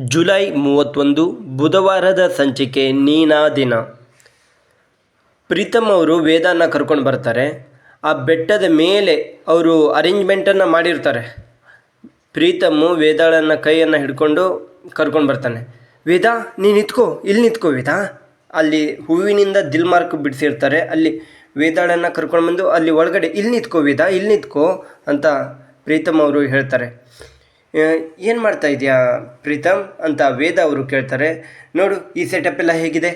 July ಮೂವತ್ತೊಂದು ಬುಧವಾರದ ಸಂಚಿಕೆ ನೀನಾ ದಿನ. ಪ್ರೀತಮ್ ಅವರು ವೇದಾನ ಕರ್ಕೊಂಡು ಬರ್ತಾರೆ. ಆ ಬೆಟ್ಟದ ಮೇಲೆ ಅವರು ಅರೇಂಜ್ಮೆಂಟನ್ನು ಮಾಡಿರ್ತಾರೆ. ಪ್ರೀತಮ್ಮು ವೇದಾಳನ್ನ ಕೈಯನ್ನು ಹಿಡ್ಕೊಂಡು ಕರ್ಕೊಂಡು ಬರ್ತಾನೆ. ವೇದ, ನೀನು ನಿಂತ್ಕೋ ಇಲ್ಲಿ ನಿಂತ್ಕೋ ವೇದ. ಅಲ್ಲಿ ಹೂವಿನಿಂದ ದಿಲ್ ಮಾರ್ಕ್ ಬಿಡಿಸಿರ್ತಾರೆ. ಅಲ್ಲಿ ವೇದಾಳನ್ನು ಕರ್ಕೊಂಡು ಬಂದು ಅಲ್ಲಿ ಒಳಗಡೆ ಇಲ್ಲಿ ನಿಂತ್ಕೋ ವೇದ ಇಲ್ಲಿ ನಿಂತ್ಕೋ ಅಂತ ಪ್ರೀತಮ್ ಅವರು ಹೇಳ್ತಾರೆ. ಏನು ಮಾಡ್ತಾ ಇದೆಯಾ ಪ್ರೀತಮ್ ಅಂತ ವೇದ ಅವರು ಕೇಳ್ತಾರೆ. ನೋಡು, ಈ ಸೆಟಪ್ ಎಲ್ಲ ಹೇಗಿದೆ?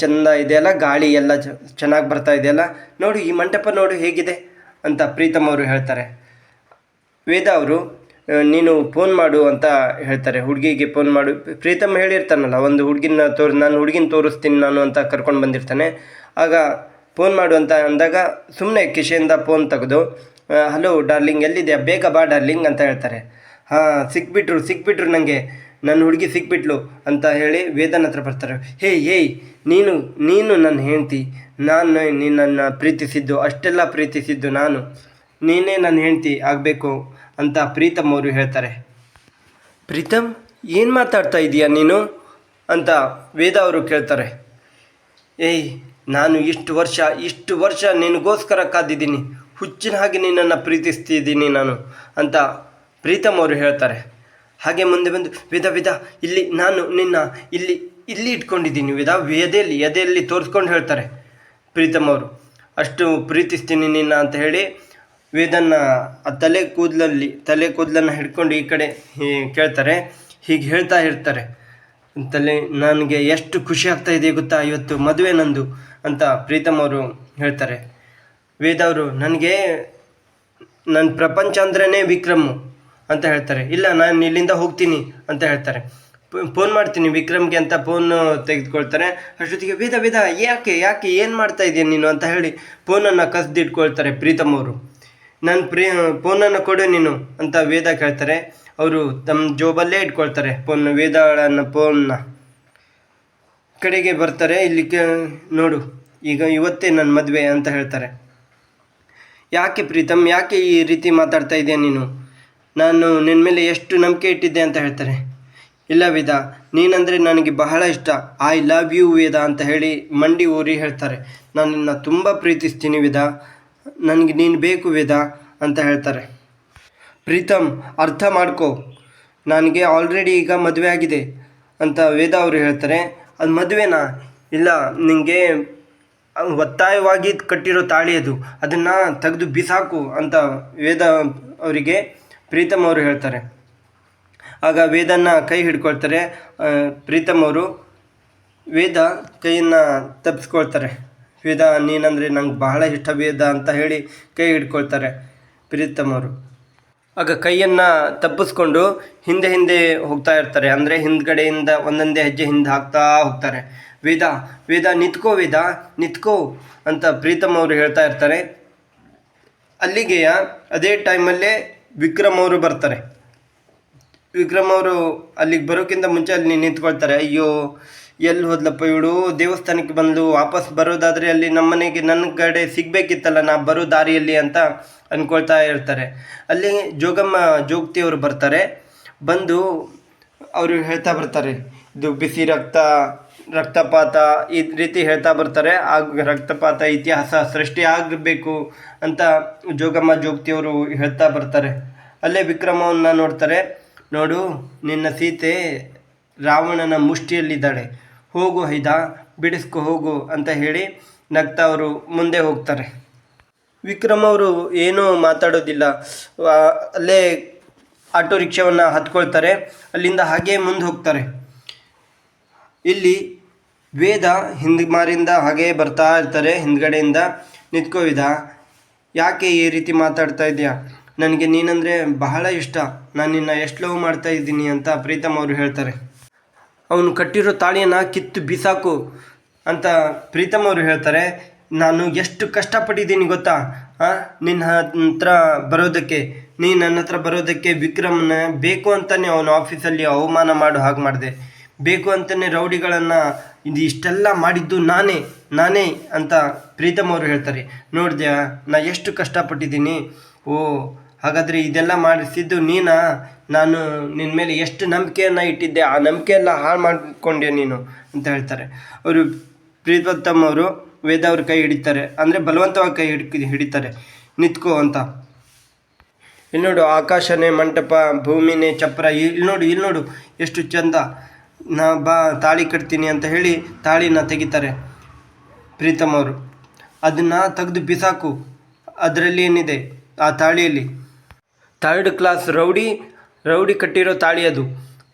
ಚೆಂದ ಇದೆಯಲ್ಲ, ಗಾಳಿ ಎಲ್ಲ ಚೆನ್ನಾಗಿ ಬರ್ತಾ ಇದೆಯಲ್ಲ? ನೋಡು, ಈ ಮಂಟಪ ನೋಡು, ಹೇಗಿದೆ? ಅಂತ ಪ್ರೀತಮ್ ಅವರು ಹೇಳ್ತಾರೆ. ವೇದ ಅವರು ನೀನು ಫೋನ್ ಮಾಡು ಅಂತ ಹೇಳ್ತಾರೆ. ಹುಡುಗಿಗೆ ಫೋನ್ ಮಾಡು. ಪ್ರೀತಮ್ ಹೇಳಿರ್ತಾನಲ್ಲ, ಒಂದು ಹುಡುಗಿನ ತೋರ್, ನಾನು ಹುಡುಗಿನ ತೋರಿಸ್ತೀನಿ ನಾನು ಅಂತ ಕರ್ಕೊಂಡು ಬಂದಿರ್ತಾನೆ. ಆಗ ಫೋನ್ ಮಾಡು ಅಂತ ಅಂದಾಗ ಸುಮ್ಮನೆ ಕಿಶೆಯಿಂದ ಫೋನ್ ತೆಗೆದು ಹಲೋ ಡಾರ್ಲಿಂಗ್ ಎಲ್ಲಿದೆಯಾ? ಬೇಗ ಬಾ ಡಾರ್ಲಿಂಗ್ ಅಂತ ಹೇಳ್ತಾರೆ. ಹಾಂ, ಸಿಕ್ಬಿಟ್ರು ಸಿಕ್ಬಿಟ್ರು ನನಗೆ ನನ್ನ ಹುಡುಗಿ ಸಿಕ್ಬಿಟ್ಲು ಅಂತ ಹೇಳಿ ವೇದನ ಹತ್ರ ಬರ್ತಾರೆ. ಹೇ, ಏಯ್, ನೀನು ನೀನು ನನ್ನ ಹೆಂಡತಿ. ನಾನು ನಿನ್ನನ್ನು ಪ್ರೀತಿಸಿದ್ದು, ಅಷ್ಟೆಲ್ಲ ಪ್ರೀತಿಸಿದ್ದು ನಾನು. ನೀನೇ ನನ್ನ ಹೆಂಡತಿ ಆಗಬೇಕು ಅಂತ ಪ್ರೀತಮ್ ಅವರು ಹೇಳ್ತಾರೆ. ಪ್ರೀತಮ್, ಏನು ಮಾತಾಡ್ತಾ ಇದೀಯಾ ನೀನು? ಅಂತ ವೇದ ಅವರು ಕೇಳ್ತಾರೆ. ಏಯ್, ನಾನು ಇಷ್ಟು ವರ್ಷ ಇಷ್ಟು ವರ್ಷ ನಿನಗೋಸ್ಕರ ಕಾದಿದ್ದೀನಿ. ಹುಚ್ಚಿನ ಹಾಗೆ ನಿನ್ನನ್ನು ಪ್ರೀತಿಸ್ತಿದ್ದೀನಿ ನಾನು ಅಂತ ಪ್ರೀತಮ್ ಅವರು ಹೇಳ್ತಾರೆ, ಹಾಗೆ ಮುಂದೆ ಬಂದು, ವಿಧ ವಿಧ, ಇಲ್ಲಿ ನಾನು ನಿನ್ನ ಇಲ್ಲಿ ಇಲ್ಲಿ ಇಟ್ಕೊಂಡಿದ್ದೀನಿ ವೇದ ಎದೆಯಲ್ಲಿ ಎದೆಯಲ್ಲಿ ತೋರಿಸ್ಕೊಂಡು ಹೇಳ್ತಾರೆ ಪ್ರೀತಮ್ ಅವರು. ಅಷ್ಟು ಪ್ರೀತಿಸ್ತೀನಿ ನಿನ್ನ ಅಂತ ಹೇಳಿ ವೇದನ್ನ ಆ ತಲೆ ಕೂದಲಲ್ಲಿ, ತಲೆ ಕೂದಲನ್ನು ಹಿಡ್ಕೊಂಡು ಈ ಕಡೆ ಕೇಳ್ತಾರೆ. ಹೀಗೆ ಹೇಳ್ತಾ ಇರ್ತಾರೆ. ತಲೆ ನನಗೆ ಎಷ್ಟು ಖುಷಿ ಆಗ್ತಾ ಇದೆ ಗೊತ್ತಾ ಇವತ್ತು ಮದುವೆ ನಂದು? ಅಂತ ಪ್ರೀತಮ್ ಅವರು ಹೇಳ್ತಾರೆ. ವೇದ ಅವರು, ನನಗೆ ನನ್ನ ಪ್ರಪಂಚ ಅಂದ್ರೇ ವಿಕ್ರಮ್. ಅಂತ ಹೇಳ್ತಾರೆ. ಇಲ್ಲ, ನಾನು ಇಲ್ಲಿಂದ ಹೋಗ್ತೀನಿ ಅಂತ ಹೇಳ್ತಾರೆ. ಫೋನ್ ಮಾಡ್ತೀನಿ ವಿಕ್ರಮ್ಗೆ ಅಂತ ಫೋನ್ ತೆಗೆದುಕೊಳ್ತಾರೆ. ಅಷ್ಟೊತ್ತಿಗೆ ವೇದ ವೇದ ಯಾಕೆ ಯಾಕೆ, ಏನು ಮಾಡ್ತಾ ಇದೀಯ ನೀನು? ಅಂತ ಹೇಳಿ ಫೋನನ್ನು ಕಸ್ದಿಟ್ಕೊಳ್ತಾರೆ ಪ್ರೀತಮ್ ಅವರು. ನನ್ನ ಪ್ರೀ ಫೋನನ್ನು ಕೊಡು ನೀನು, ಅಂತ ವೇದ ಕೇಳ್ತಾರೆ. ಅವರು ತಮ್ಮ ಜೋಬಲ್ಲೇ ಇಟ್ಕೊಳ್ತಾರೆ ಫೋನ್ ವೇದಗಳನ್ನು ಫೋನ್ನ ಕಡೆಗೆ ಬರ್ತಾರೆ, ಇಲ್ಲಿ ನೋಡು, ಈಗ ಇವತ್ತೇ ನನ್ನ ಮದುವೆ, ಅಂತ ಹೇಳ್ತಾರೆ. ಯಾಕೆ ಪ್ರೀತಮ್, ಯಾಕೆ ಈ ರೀತಿ ಮಾತಾಡ್ತಾ ಇದೆಯಾ ನೀನು? ನಾನು ನಿನ್ನ ಮೇಲೆ ಎಷ್ಟು ನಂಬಿಕೆ ಇಟ್ಟಿದ್ದೆ ಅಂತ ಹೇಳ್ತಾರೆ. ಇಲ್ಲ ವೇದ, ನೀನಂದರೆ ನನಗೆ ಬಹಳ ಇಷ್ಟ. ಐ ಲವ್ ಯು ವೇದ ಅಂತ ಹೇಳಿ ಮಂಡಿ ಊರಿ ಹೇಳ್ತಾರೆ. ನಾನು ನಿನ್ನ ತುಂಬ ಪ್ರೀತಿಸ್ತೀನಿ ವೇದ. ನನಗೆ ನೀನು ಬೇಕು ವೇದ ಅಂತ ಹೇಳ್ತಾರೆ. ಪ್ರೀತಮ್ ಅರ್ಥ ಮಾಡ್ಕೋ. ನನಗೆ ಆಲ್ರೆಡಿ ಈಗ ಮದುವೆ ಆಗಿದೆ ಅಂತ ವೇದ ಅವರು ಹೇಳ್ತಾರೆ. ಅದು ಮದುವೆನಾ? ಇಲ್ಲ ನಿನಗೆ ಒತ್ತಾಯವಾಗಿ ಕಟ್ಟಿರೋ ತಾಳಿ ಅದು. ಅದನ್ನು ತೆಗೆದು ಬಿಸಾಕು ಅಂತ ವೇದ ಅವರಿಗೆ ಪ್ರೀತಮ್ ಅವರು ಹೇಳ್ತಾರೆ. ಆಗ ವೇದನ್ನ ಕೈ ಹಿಡ್ಕೊಳ್ತಾರೆ. ಪ್ರೀತಮ್ ಅವರು ವೇದ ಕೈಯನ್ನು ತಪ್ಪಿಸ್ಕೊಳ್ತಾರೆ ವೇದ ನೀನಂದರೆ ನಂಗೆ ಬಹಳ ಇಷ್ಟ ವೇದ ಅಂತ ಹೇಳಿ ಕೈ ಹಿಡ್ಕೊಳ್ತಾರೆ ಪ್ರೀತಮ್ ಅವರು. ಆಗ ಕೈಯನ್ನು ತಪ್ಪಿಸ್ಕೊಂಡು ಹಿಂದೆ ಹಿಂದೆ ಹೋಗ್ತಾ ಇರ್ತಾರೆ. ಅಂದರೆ ಹಿಂದ್ಗಡೆಯಿಂದ ಒಂದೊಂದೇ ಹೆಜ್ಜೆ ಹಿಂದೆ ಹಾಕ್ತಾ ಹೋಗ್ತಾರೆ. ವೇದ ವೇದ ನಿತ್ಕೋ ವೇದ, ನಿತ್ಕೋ ಅಂತ ಪ್ರೀತಮ್ ಅವರು ಹೇಳ್ತಾ ಇರ್ತಾರೆ. ಅಲ್ಲಿಗೆಯ ಅದೇ ಟೈಮಲ್ಲೇ ವಿಕ್ರಮ್ ಅವರು ಬರ್ತಾರೆ. ವಿಕ್ರಮ್ ಅವರು ಅಲ್ಲಿಗೆ ಬರೋಕ್ಕಿಂತ ಮುಂಚೆ ಅಲ್ಲಿ ನಿಂತ್ಕೊಳ್ತಾರೆ. ಅಯ್ಯೋ, ಎಲ್ಲಿ ಹೋದ್ಲಪ್ಪ ಇವಳು? ದೇವಸ್ಥಾನಕ್ಕೆ ಬಂದು ವಾಪಸ್ ಬರೋದಾದರೆ ಅಲ್ಲಿ ನಮ್ಮನೆಗೆ ನನ್ನ ಕಡೆ ಸಿಗಬೇಕಿತ್ತಲ್ಲ, ನಾ ಬರೋ ದಾರಿಯಲ್ಲಿ ಅಂತ ಅಂದ್ಕೊಳ್ತಾ ಇರ್ತಾರೆ. ಅಲ್ಲಿ ಜೋಗಮ್ಮ ಜೋಗತಿಯವರು ಬರ್ತಾರೆ. ಬಂದು ಅವರು ಹೇಳ್ತಾ ಬರ್ತಾರೆ, ಇದು ಬಿಸಿ ರಕ್ತ ರಕ್ತಪಾತ ಈ ರೀತಿ ಹೇಳ್ತಾ ಬರ್ತಾರೆ. ಆಗ ರಕ್ತಪಾತ ಇತಿಹಾಸ ಸೃಷ್ಟಿ ಆಗಬೇಕು ಅಂತ ಜೋಗಮ್ಮ ಜೋಗ್ತಿಯವರು ಹೇಳ್ತಾ ಬರ್ತಾರೆ. ಅಲ್ಲೇ ವಿಕ್ರಮವನ್ನು ನೋಡ್ತಾರೆ. ನೋಡು, ನಿನ್ನ ಸೀತೆ ರಾವಣನ ಮುಷ್ಟಿಯಲ್ಲಿದ್ದಾಳೆ. ಹೋಗು ಹೈದ, ಬಿಡಿಸ್ಕೊ ಹೋಗು ಅಂತ ಹೇಳಿ ನಗ್ತಾ ಅವರು ಮುಂದೆ ಹೋಗ್ತಾರೆ. ವಿಕ್ರಮ್ ಅವರು ಏನೂ ಮಾತಾಡೋದಿಲ್ಲ. ಅಲ್ಲೇ ಆಟೋ ರಿಕ್ಷಾವನ್ನು ಹತ್ಕೊಳ್ತಾರೆ. ಅಲ್ಲಿಂದ ಹಾಗೇ ಮುಂದೆ ಹೋಗ್ತಾರೆ. ಇಲ್ಲಿ ವೇದ ಹಿಂದ್ಮಾರಿಂದ ಹಾಗೇ ಬರ್ತಾ ಇರ್ತಾರೆ, ಹಿಂದ್ಗಡೆಯಿಂದ ನಿಂತ್ಕೋವಿದ ಯಾಕೆ ಈ ರೀತಿ ಮಾತಾಡ್ತಾ ಇದೆಯಾ ನನಗೆ ನೀನಂದರೆ ಬಹಳ ಇಷ್ಟ. ನಾನು ನಿನ್ನ ಎಷ್ಟು ಲವ್ ಮಾಡ್ತಾ ಇದ್ದೀನಿ ಅಂತ ಪ್ರೀತಮ್ ಅವರು ಹೇಳ್ತಾರೆ. ಅವನು ಕಟ್ಟಿರೋ ತಾಳಿಯನ್ನು ಕಿತ್ತು ಬಿಸಾಕು ಅಂತ ಪ್ರೀತಮ್ ಅವರು ಹೇಳ್ತಾರೆ. ನಾನು ಎಷ್ಟು ಕಷ್ಟಪಟ್ಟಿದ್ದೀನಿ ಗೊತ್ತಾ? ನಿನ್ನ ಹತ್ರ ಬರೋದಕ್ಕೆ, ನೀ ನನ್ನ ಹತ್ರ ಬರೋದಕ್ಕೆ ವಿಕ್ರಮ್ನ ಬೇಕು ಅಂತಲೇ ಅವನು ಆಫೀಸಲ್ಲಿ ಅವಮಾನ ಮಾಡೋ ಹಾಗೆ ಮಾಡಿದೆ. ಬೇಕು ಅಂತಲೇ ರೌಡಿಗಳನ್ನು ಇದು ಇಷ್ಟೆಲ್ಲ ಮಾಡಿದ್ದು ನಾನೇ ನಾನೇ ಅಂತ ಪ್ರೀತಮ್ ಅವರು ಹೇಳ್ತಾರೆ. ನೋಡಿದ್ಯಾ ನಾ ಎಷ್ಟು ಕಷ್ಟಪಟ್ಟಿದ್ದೀನಿ. ಓ, ಹಾಗಾದರೆ ಇದೆಲ್ಲ ಮಾಡಿಸಿದ್ದು ನೀನಾ? ನಾನು ನಿನ್ನ ಮೇಲೆ ಎಷ್ಟು ನಂಬಿಕೆಯನ್ನು ಇಟ್ಟಿದ್ದೆ, ಆ ನಂಬಿಕೆ ಎಲ್ಲ ಹಾಳು ಮಾಡಿಕೊಂಡೆ ನೀನು ಅಂತ ಹೇಳ್ತಾರೆ. ಅವರು ಪ್ರೀತಮ್ ಅವರು ವೇದ ಅವ್ರ ಕೈ ಹಿಡಿತಾರೆ, ಅಂದರೆ ಬಲವಂತವಾಗಿ ಕೈ ಹಿಡಿ ಹಿಡಿತಾರೆ. ನಿಂತ್ಕೋ ಅಂತ. ಇಲ್ಲಿ ನೋಡು ಆಕಾಶನೇ, ಮಂಟಪ, ಭೂಮಿನೇ, ಚಪ್ರ ಇಲ್ಲಿ ನೋಡು ಇಲ್ಲಿ ನೋಡು ಎಷ್ಟು ಚಂದ. ನಾ ಬಾ, ತಾಳಿ ಕಟ್ತೀನಿ ಅಂತ ಹೇಳಿ ತಾಳಿನ ತೆಗಿತಾರೆ ಪ್ರೀತಮ್ ಅವರು ಅದನ್ನು ತೆಗೆದು ಬಿಸಾಕು. ಅದರಲ್ಲಿ ಏನಿದೆ? ಆ ತಾಳಿಯಲ್ಲಿ. ಥರ್ಡ್ ಕ್ಲಾಸ್ ರೌಡಿ ರೌಡಿ ಕಟ್ಟಿರೋ ತಾಳಿ ಅದು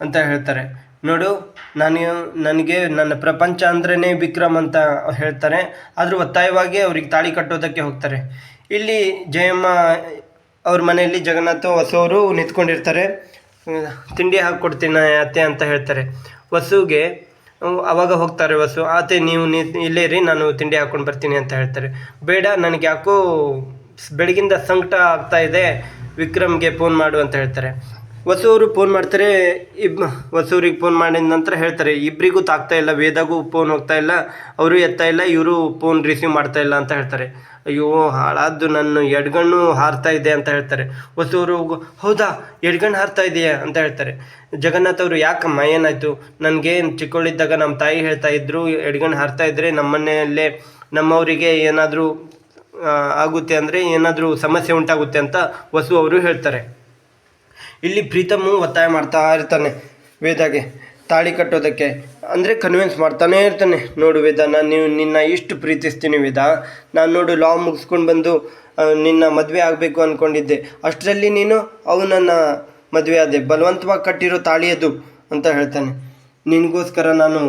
ಅಂತ ಹೇಳ್ತಾರೆ. ನೋಡು, ನಾನು, ನನಗೆ ನನ್ನ ಪ್ರಪಂಚ ಅಂದ್ರೇ ವಿಕ್ರಮ್ ಅಂತ ಹೇಳ್ತಾರೆ. ಆದರೂ ಒತ್ತಾಯವಾಗಿ ಅವ್ರಿಗೆ ತಾಳಿ ಕಟ್ಟೋದಕ್ಕೆ ಹೋಗ್ತಾರೆ. ಇಲ್ಲಿ ಜಯಮ್ಮ ಅವ್ರ ಮನೆಯಲ್ಲಿ ಜಗನ್ನಾಥ ಹೊಸವರು ನಿಂತ್ಕೊಂಡಿರ್ತಾರೆ. ತಿಂಡಿ ಹಾಕ್ಕೊಡ್ತೀನಿ ಅತ್ತೆ ಅಂತ ಹೇಳ್ತಾರೆ. ವಸುಗೆ ಅವಾಗ ಹೋಗ್ತಾರೆ ವಸು. ಆತೆ ನೀವು ನೀ, ಇಲ್ಲೇ ರೀ ನಾನು ತಿಂಡಿ ಹಾಕ್ಕೊಂಡು ಬರ್ತೀನಿ ಅಂತ ಹೇಳ್ತಾರೆ. ಬೇಡ, ನನಗೆ ಯಾಕೋ ಬೆಳಗಿಂದ ಸಂಕಟ ಆಗ್ತಾ ಇದೆ. ವಿಕ್ರಮ್ಗೆ ಫೋನ್ ಮಾಡು ಅಂತ ಹೇಳ್ತಾರೆ. ಅವರು ಫೋನ್ ಮಾಡ್ತಾರೆ, ಇಬ್, ಹೊಸೂರಿಗೆ ಫೋನ್ ಮಾಡಿದ ನಂತರ ಹೇಳ್ತಾರೆ ಇಬ್ಬರಿಗೂ ತಾಗ್ತಾ ಇಲ್ಲ, ವೇದಾಗೂ ಫೋನ್ ಹೋಗ್ತಾ ಇಲ್ಲ, ಅವರು ಎತ್ತಾ ಇಲ್ಲ, ಇವರು ಫೋನ್ ರಿಸೀವ್ ಮಾಡ್ತಾ ಇಲ್ಲ ಅಂತ ಹೇಳ್ತಾರೆ. ಅಯ್ಯೋ, ಹಾಳಾದ್ದು ನನ್ನ, ಎಡ್ಗಣ್ಣು ಹಾರ್ತಾ ಇದೆ ಅಂತ ಹೇಳ್ತಾರೆ. ಹೊಸೂರು ಹೌದಾ, ಎಡ್ಗಣ್ಣು ಹಾರ್ತಾ ಇದೆಯಾ ಅಂತ ಹೇಳ್ತಾರೆ. ಜಗನ್ನಾಥ್ ಅವರು, ಯಾಕಮ್ಮ, ಏನಾಯಿತು? ನನಗೆ ಚಿಕ್ಕವಳಿದ್ದಾಗ ನಮ್ಮ ತಾಯಿ ಹೇಳ್ತಾ ಇದ್ರು, ಎಡ್ಗಣ್ಣು ಹಾರ್ತಾ ಇದ್ದರೆ ನಮ್ಮನೆಯಲ್ಲೇ ನಮ್ಮವರಿಗೆ ಏನಾದರೂ ಆಗುತ್ತೆ ಅಂದರೆ ಏನಾದರೂ ಸಮಸ್ಯೆ ಉಂಟಾಗುತ್ತೆ ಅಂತ ವಸು ಅವರು ಹೇಳ್ತಾರೆ. ಇಲ್ಲಿ ಪ್ರೀತಮ್ಮು ಒತ್ತಾಯ ಮಾಡ್ತಾ ಇರ್ತಾನೆ ವೇದಾಗೆ, ತಾಳಿ ಕಟ್ಟೋದಕ್ಕೆ. ಅಂದರೆ ಕನ್ವಿನ್ಸ್ ಮಾಡ್ತಾನೆ ಇರ್ತಾನೆ. ನೋಡು ವೇದ, ನಾನು ನೀವು ನಿನ್ನ ಇಷ್ಟು ಪ್ರೀತಿಸ್ತೀನಿ ವೇದ. ನಾನು ನೋಡು ಲಾ ಮುಗಿಸ್ಕೊಂಡು ಬಂದು ನಿನ್ನ ಮದುವೆ ಆಗಬೇಕು ಅಂದ್ಕೊಂಡಿದ್ದೆ ಅಷ್ಟರಲ್ಲಿ ನೀನು ಅವನನ್ನು ಮದುವೆ ಆದೆ. ಬಲವಂತವಾಗಿ ಕಟ್ಟಿರೋ ತಾಳಿ ಅದು ಅಂತ ಹೇಳ್ತಾನೆ. ನಿನಗೋಸ್ಕರ ನಾನು